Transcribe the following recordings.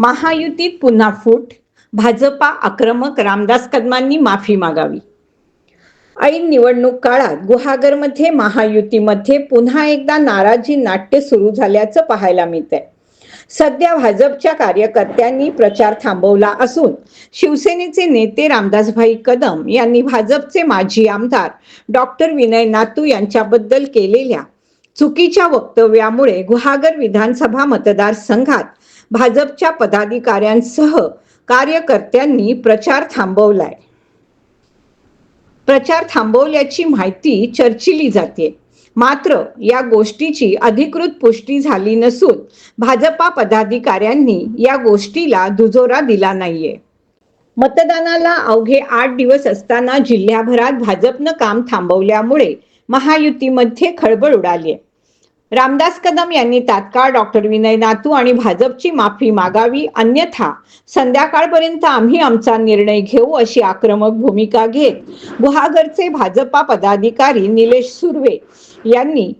महायुतीत पुन्हा फूट. भाजपा आक्रमक रामदास कदमांनी माफी मागावी. ऐन निवडणूक काळात गुहागरमध्ये महायुतीमध्ये पुन्हा एकदा नाराजी नाट्य सुरू झाल्याचं पाहायला मिळतंय. सध्या भाजपच्या कार्यकर्त्यांनी प्रचार थांबवला असून शिवसेनेचे नेते रामदासभाई कदम यांनी भाजपचे माजी आमदार डॉक्टर विनय नातू यांच्याबद्दल केलेल्या चुकीच्या वक्तव्यामुळे गुहागर विधानसभा मतदारसंघात भाजपच्या पदाधिकाऱ्यांसह कार्यकर्त्यांनी प्रचार थांबवलाय. प्रचार थांबवल्याची माहिती चर्चिली जाते. मात्र या गोष्टीची अधिकृत पुष्टी झाली नसून भाजपा पदाधिकाऱ्यांनी या गोष्टीला दुजोरा दिला नाहीये. मतदानाला अवघे आठ दिवस असताना जिल्ह्याभरात भाजपनं काम थांबवल्यामुळे महायुतीमध्ये खळबळ उडाली रामदास कदम यांनी तात्काळ डॉक्टर विनय नातू आणि भाजपची माफी मागावी अन्यथा संध्याकाळपर्यंत आम्ही आमचा निर्णय घेऊ अशी आक्रमक भूमिका घेत गुहागरचे भाजपा पदाधिकारी निलेश सुर्वे यांनी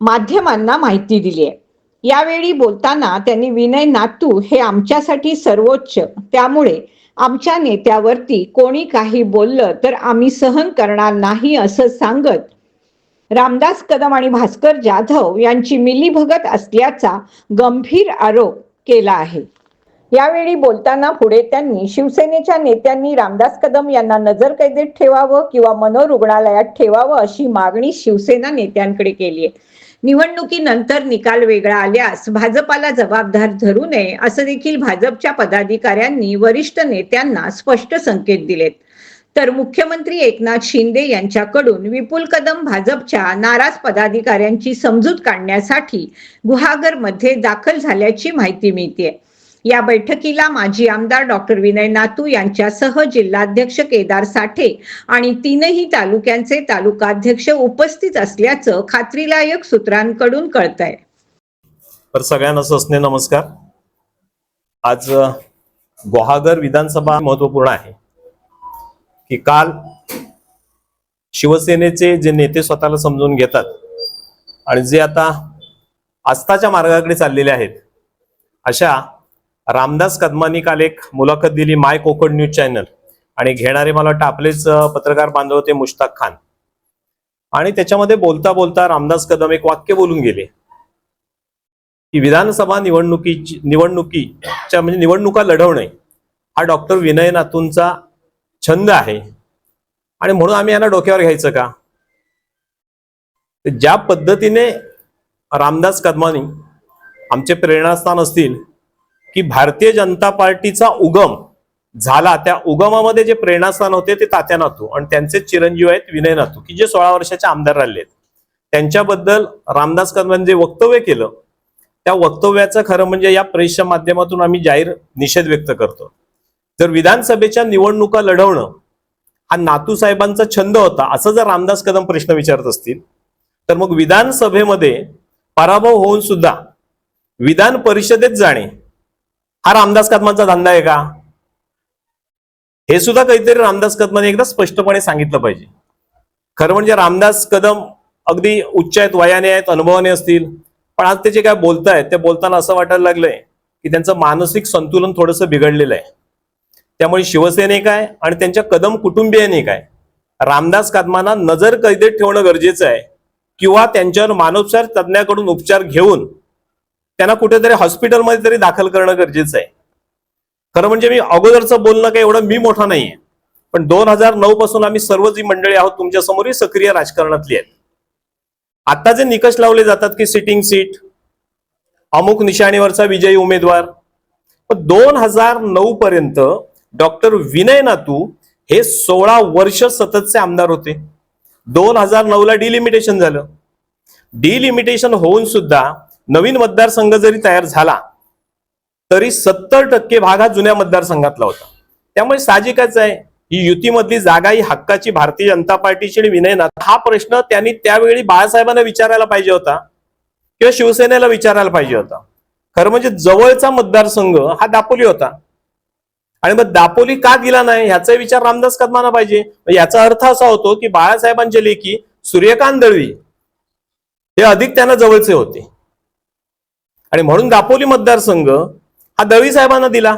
माध्यमांना माहिती दिली आहे. यावेळी बोलताना त्यांनी विनय नातू हे आमच्यासाठी सर्वोच्च त्यामुळे आमच्या नेत्यावरती कोणी काही बोललं तर आम्ही सहन करणार नाही असं सांगत रामदास कदम आणि भास्कर जाधव यांची मिलीभगत असल्याचा गंभीर आरोप केला आहे. यावेळी बोलताना पुढे त्यांनी शिवसेनेच्या नेत्यांनी रामदास कदम यांना नजरकैदेत ठेवावं किंवा मनोरुग्णालयात ठेवावं अशी मागणी शिवसेना नेत्यांकडे केली आहे. निवडणुकीनंतर निकाल वेगळा आल्यास भाजपाला जबाबदार धरू नये असं देखील भाजपच्या पदाधिकाऱ्यांनी वरिष्ठ नेत्यांना स्पष्ट संकेत दिलेत. तर मुख्यमंत्री एकनाथ शिंदे यांच्याकडून विपुल कदम भाजपच्या नाराज पदाधिकाऱ्यांची समजूत काढण्यासाठी गुहागरमध्ये दाखल झाल्याची माहिती मिळते. या बैठकीला माजी आमदार डॉक्टर विनय नातू यांच्यासह जिल्हाध्यक्ष केदार साठे आणि तीनही तालुक्यांचे तालुकाध्यक्ष उपस्थित असल्याचं खात्रीलायक सूत्रांकडून कळत आहे तर सगळ्यांना ससने नमस्कार. आज गुहागर विधानसभा महत्त्वपूर्ण आहे. की काल शिवसेनेचे जे नेते स्वतःला समजून घेतात आणि जे आता आस्थाच्या मार्गाकडे चाललेले आहेत अशा रामदास कदमांनी काल एक मुलाखत दिली माय कोकण न्यूज चॅनल आणि घेणारे मला वाटतं आपलेच पत्रकार बांधव होते मुश्ताक खान. आणि त्याच्यामध्ये बोलता बोलता रामदास कदम एक वाक्य बोलून गेले. की विधानसभा निवडणुकीची निवडणुकीच्या म्हणजे निवडणुका लढवणे हा डॉक्टर विनय नातूंचा छंद आहे. आणि म्हणून आम्ही यांना डोक्यावर घ्यायचं का? ज्या पद्धतीने रामदास कदमानी आमचे प्रेरणास्थान असतील की भारतीय जनता पार्टीचा उगम झाला त्या उगमामध्ये जे प्रेरणास्थान होते ते तात्या नातू आणि त्यांचे चिरंजीव आहेत विनय नातू की जे सोळा वर्षाचे आमदार राहिले आहेत. त्यांच्याबद्दल रामदास कदमांनी जे वक्तव्य केलं त्या वक्तव्याचं खरं म्हणजे या प्रेसच्या माध्यमातून आम्ही जाहीर निषेध व्यक्त करतो. जर विधानसभेच्या निवडणुका लढवणं हा नातू साहेबांचा छंद होता असं जर रामदास कदम प्रश्न विचारत असतील तर मग विधानसभेमध्ये पराभव होऊन सुद्धा विधान परिषदेत जाणे हा रामदास कदमांचा धंदा आहे का? हे सुद्धा काहीतरी रामदास कदमाने एकदा स्पष्टपणे सांगितलं पाहिजे. खरं म्हणजे रामदास कदम अगदी उच्च आहेत वयाने आहेत अनुभवाने असतील पण आज ते जे काय बोलतायत ते बोलताना असं वाटायला लागलंय की त्यांचं मानसिक संतुलन थोडंसं बिघडलेलं आहे. त्यामुळे शिवसेने काय आणि त्यांच्या कदम कुटुंबियांनी काय? रामदास कदमांना नजर कैदेत ठेवणं गरजेचं आहे. किंवा त्यांच्यावर मानोपचार तज्ज्ञाकडून उपचार घेऊन त्यांना कुठेतरी हॉस्पिटलमध्ये तरी दाखल करणं गरजेचं आहे. खरं म्हणजे मी अगोदरचं बोलणं काही एवढं मी मोठा नाहीये. पण दोन हजार नऊ पासून आम्ही सर्व जी मंडळी आहोत तुमच्या समोरही सक्रिय राजकारणातली आहेत. आता जे निकष लावले जातात की सिटिंग सीट अमुक निशाणीवरचा विजयी उमेदवार. दोन हजार नऊ पर्यंत डॉक्टर विनय नातू हे सोळा वर्ष सततचे आमदार होते. दोन हजार नऊ ला डिलिमिटेशन झालं. डिलिमिटेशन होऊन सुद्धा नवीन मतदारसंघ जरी तयार झाला तरी सत्तर टक्के भाग हा जुन्या मतदारसंघातला होता. त्यामुळे साहजिकच आहे ही युतीमधली जागा ही हक्काची भारतीय जनता पार्टीची आणि विनय नाथ हा प्रश्न त्यांनी त्यावेळी बाळासाहेबांना विचारायला पाहिजे होता किंवा शिवसेनेला विचारायला पाहिजे होता. खरं म्हणजे जवळचा मतदारसंघ हा दापोली होता. आणि मग दापोली का दिला नाही? ह्याचा विचार रामदास कदमाना पाहिजे. याचा अर्थ असा होतो की बाळासाहेबांचे लेखी सूर्यकांत दळवी हे अधिक त्यांना जवळचे होते. आणि म्हणून दापोली मतदारसंघ हा दळवी साहेबांना दिला.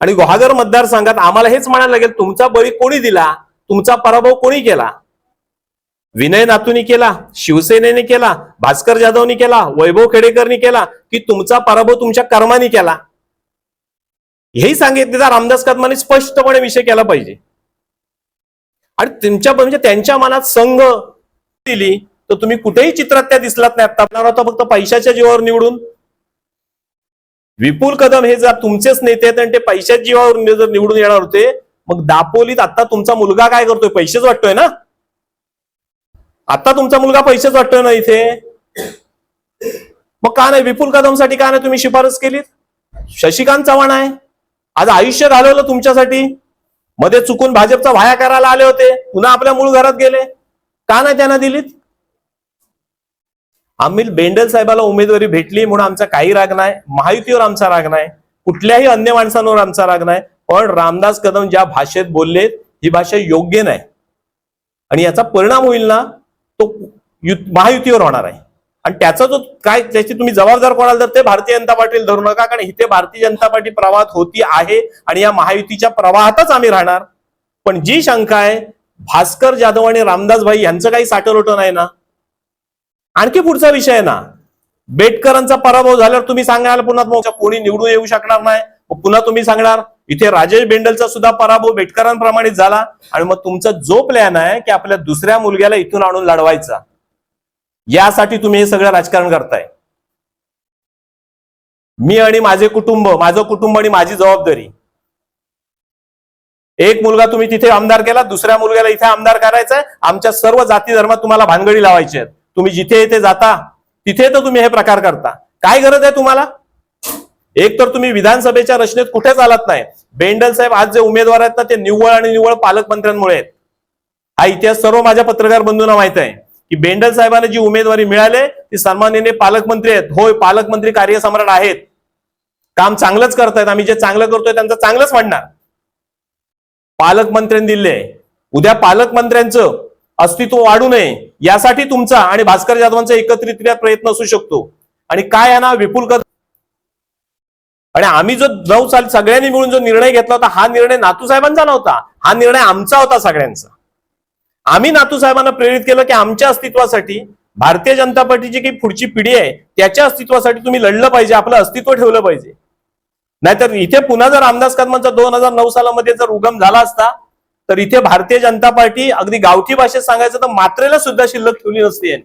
आणि गुहागर मतदारसंघात आम्हाला हेच म्हणायला लागेल तुमचा बळी कोणी दिला? तुमचा पराभव कोणी केला? विनय नातूनी केला शिवसेनेने केला भास्कर जाधवनी केला वैभव खेडेकरनी केला की तुमचा पराभव तुमच्या कर्मानी केला? हेही सांगितले रामदास कदमाने स्पष्टपणे विषय केला पाहिजे. आणि तुमच्या म्हणजे त्यांच्या मनात संघ दिली तर तुम्ही कुठेही चित्रात त्या दिसलात नाही. आता होता फक्त पैशाच्या जीवावर निवडून. विपुल कदम हे जर तुमचेच नेते आहेत आणि ते पैशाच्या जीवावर जर निवडून येणार होते मग दापोलीत आता तुमचा मुलगा काय करतोय? पैसेच वाटतोय ना? आता तुमचा मुलगा पैसेच वाटतोय ना इथे? मग का नाही? विपुल कदमसाठी का नाही तुम्ही शिफारस केलीत? शशिकांत चव्हाण आहे. आज आयुष्य घालवलं तुमच्यासाठी. मध्ये चुकून भाजपचा व्हाया करायला आले होते. पुन्हा आपल्या मूळ घरात गेले. का नाही त्यांना दिलीत? आम्ही बेंडल साहेबाला उमेदवारी भेटली म्हणून आमचा काही राग नाही. महायुतीवर आमचा राग नाही. कुठल्याही अन्य माणसांवर आमचा राग नाही. पण रामदास कदम ज्या भाषेत बोललेत ही भाषा योग्य नाही. आणि याचा परिणाम होईल ना तो यु- महायुतीवर होणार आहे. आणि त्याचा जो काय त्याची तुम्ही जबाबदार कोणाला तर ते भारतीय जनता पार्टीला धरू नका कारण इथे भारतीय जनता पार्टी प्रवाहात होती आहे आणि या महायुतीच्या प्रवाहातच आम्ही राहणार. पण जी शंका आहे भास्कर जाधव आणि रामदास भाई यांचं काही साठवलोटं नाही ना? आणखी पुढचा विषय ना? बेटकरांचा पराभव झाल्यावर तुम्ही सांगणार पुन्हा मग कोणी निवडून येऊ शकणार नाही. पुन्हा तुम्ही सांगणार इथे राजेश बेंडलचा सुद्धा पराभव बेटकरांप्रमाणेच झाला. आणि मग तुमचा जो प्लॅन आहे की आपल्या दुसऱ्या मुलग्याला इथून आणून लढवायचा. यासाठी तुम्ही हे सगळं राजकारण करताय. मी आणि माझे कुटुंब माझं कुटुंब आणि माझी जबाबदारी. एक मुलगा तुम्ही तिथे आमदार केला दुसऱ्या मुलग्याला इथे आमदार करायचा आहे. आमच्या सर्व जाती धर्मात तुम्हाला भानगडी लावायची आहेत. तुम्ही जिथे इथे जाता तिथे तर तुम्ही हे प्रकार करता. काय गरज आहे तुम्हाला? एक तर तुम्ही विधानसभेच्या रचनेत कुठे चालत नाही. बेंडल साहेब आज जे उमेदवार आहेत ना ते निव्वळ आणि निव्वळ पालकमंत्र्यांमुळे आहेत. हा इतिहास सर्व माझ्या पत्रकार बंधूंना माहीत आहे. की बेंडल साहेबांना जी उमेदवारी मिळाली ती सन्माननीय पालकमंत्री आहेत. होय पालकमंत्री कार्यसम्राट आहेत. काम चांगलंच करतायत. आम्ही जे चांगलं करतोय त्यांचं चांगलंच म्हणणार. पालकमंत्र्यांनी दिले उद्या पालकमंत्र्यांचं अस्तित्व वाढू नये यासाठी तुमचा आणि भास्कर जाधवांचा एकत्रितरित्या प्रयत्न असू शकतो. आणि काय आहे ना विपुल कदम आणि आम्ही जो नऊ साल सगळ्यांनी मिळून जो निर्णय घेतला होता हा निर्णय नातू साहेबांचा नव्हता. हा निर्णय आमचा होता सगळ्यांचा. आम्ही नातू साहेबांना प्रेरित केलं की आमच्या अस्तित्वासाठी भारतीय जनता पार्टीची काही पुढची पिढी आहे त्याच्या अस्तित्वासाठी तुम्ही लढलं पाहिजे आपलं अस्तित्व ठेवलं पाहिजे. नाहीतर इथे पुन्हा जर रामदास कदमांचा दोन हजार नऊ सालामध्ये जर उगम झाला असता तर इथे भारतीय जनता पार्टी अगदी गावठी भाषेत सांगायचं तर मात्रेला सुद्धा शिल्लक ठेवली नसते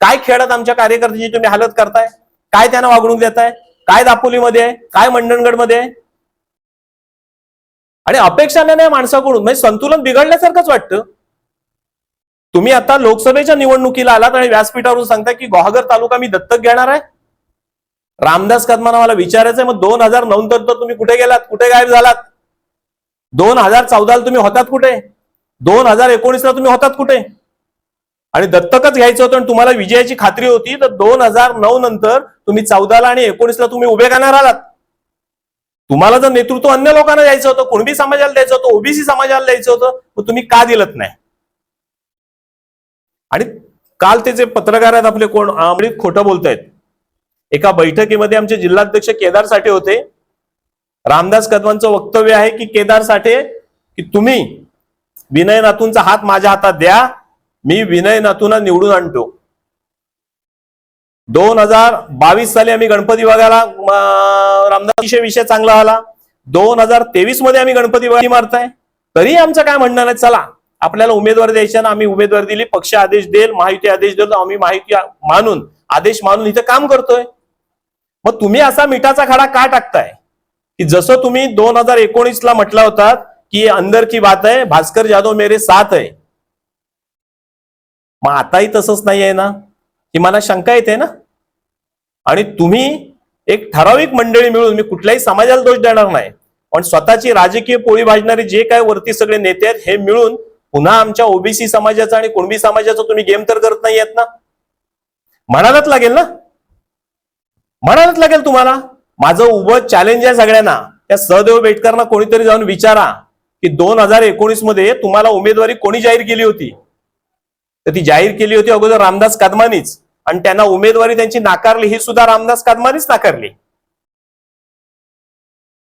काय खेळात आमच्या कार्यकर्त्यांची तुम्ही हालत करताय? काय त्यांना वागणूक देताय? काय दापोलीमध्ये आहे? काय मंडणगडमध्ये आहे? आणि अपेक्षाने नाही माणसाकडून? म्हणजे संतुलन बिघडल्यासारखंच वाटतं. तुम्ही आता लोकसभेच्या निवडणुकीला आलात आणि व्यासपीठावरून सांगता की गोहागर तालुका मी दत्तक घेणार आहे? रामदास कदमांना मला विचारायचंय मग दोन हजार नऊ नंतर तुम्ही कुठे गेलात? कुठे गायब झालात? दोन हजार चौदाला तुम्ही होतात कुठे? दोन हजार एकोणीसला तुम्ही होतात कुठे? आणि दत्तकच घ्यायचं होतं आणि तुम्हाला विजयाची खात्री होती तर दोन हजार नऊ नंतर तुम्ही चौदाला आणि एकोणीसला तुम्ही उभे करणार आलात. तुम्हाला जर नेतृत्व अन्य लोकांना द्यायचं होतं कुणबी समाजाला द्यायचं होतं ओबीसी समाजाला द्यायचं होतं मग तुम्ही का दिलत नाही? आणि काल ते जे पत्रकार आहेत आपले कोण आमळीत खोटं बोलतायत. एका बैठकीमध्ये आमचे जिल्हाध्यक्ष केदार साठे होते. रामदास कदमांचं वक्तव्य आहे की केदार साठे की तुम्ही विनय नातूंचा हात माझ्या हातात द्या मी विनय नातूंना निवडून आणतो. दोन हजार बावीस साली आम्ही गणपती विभागाला रामदास विषय चांगला आला. दोन हजार तेवीसमध्ये आम्ही गणपती विभाग मारताय. तरी आमचं काय म्हणणं नाही चला. आपल्याला उमेदवार द्यायच्या ना आम्ही उमेदवार दिली पक्ष आदेश देईल माहिती आदेश देईल आम्ही माहिती मानून आदेश मानून इथं काम करतोय. मग तुम्ही असा मिठाचा खडा का टाकताय? की जसं तुम्ही दोन हजार एकोणीस ला म्हटला होता की अंदर की बात आहे भास्कर जाधव मेरे साथ आहे. मग आताही तसंच नाही आहे ना? की मला शंका येते ना? आणि तुम्ही एक ठराविक मंडळी मिळून मी कुठल्याही समाजाला दोष देणार नाही पण स्वतःची राजकीय पोळी भाजणारे जे काय वरती सगळे नेते आहेत हे मिळून पुन्हा आमच्या ओबीसी समाजाचा आणि कुणबी समाजाचा तुम्ही गेम तर करत नाही आहेत ना? म्हणायलाच लागेल ना? म्हणायलाच लागेल तुम्हाला? माझं उभं चॅलेंज आहे सगळ्यांना. त्या सहदेव बेटकरना कोणीतरी जाऊन विचारा की दोन हजार एकोणीसमध्ये तुम्हाला उमेदवारी कोणी जाहीर केली होती? तर ती जाहीर केली होती अगोदर रामदास कदमानीच. आणि त्यांना उमेदवारी त्यांची नाकारली ही सुद्धा रामदास कदमानीच नाकारली.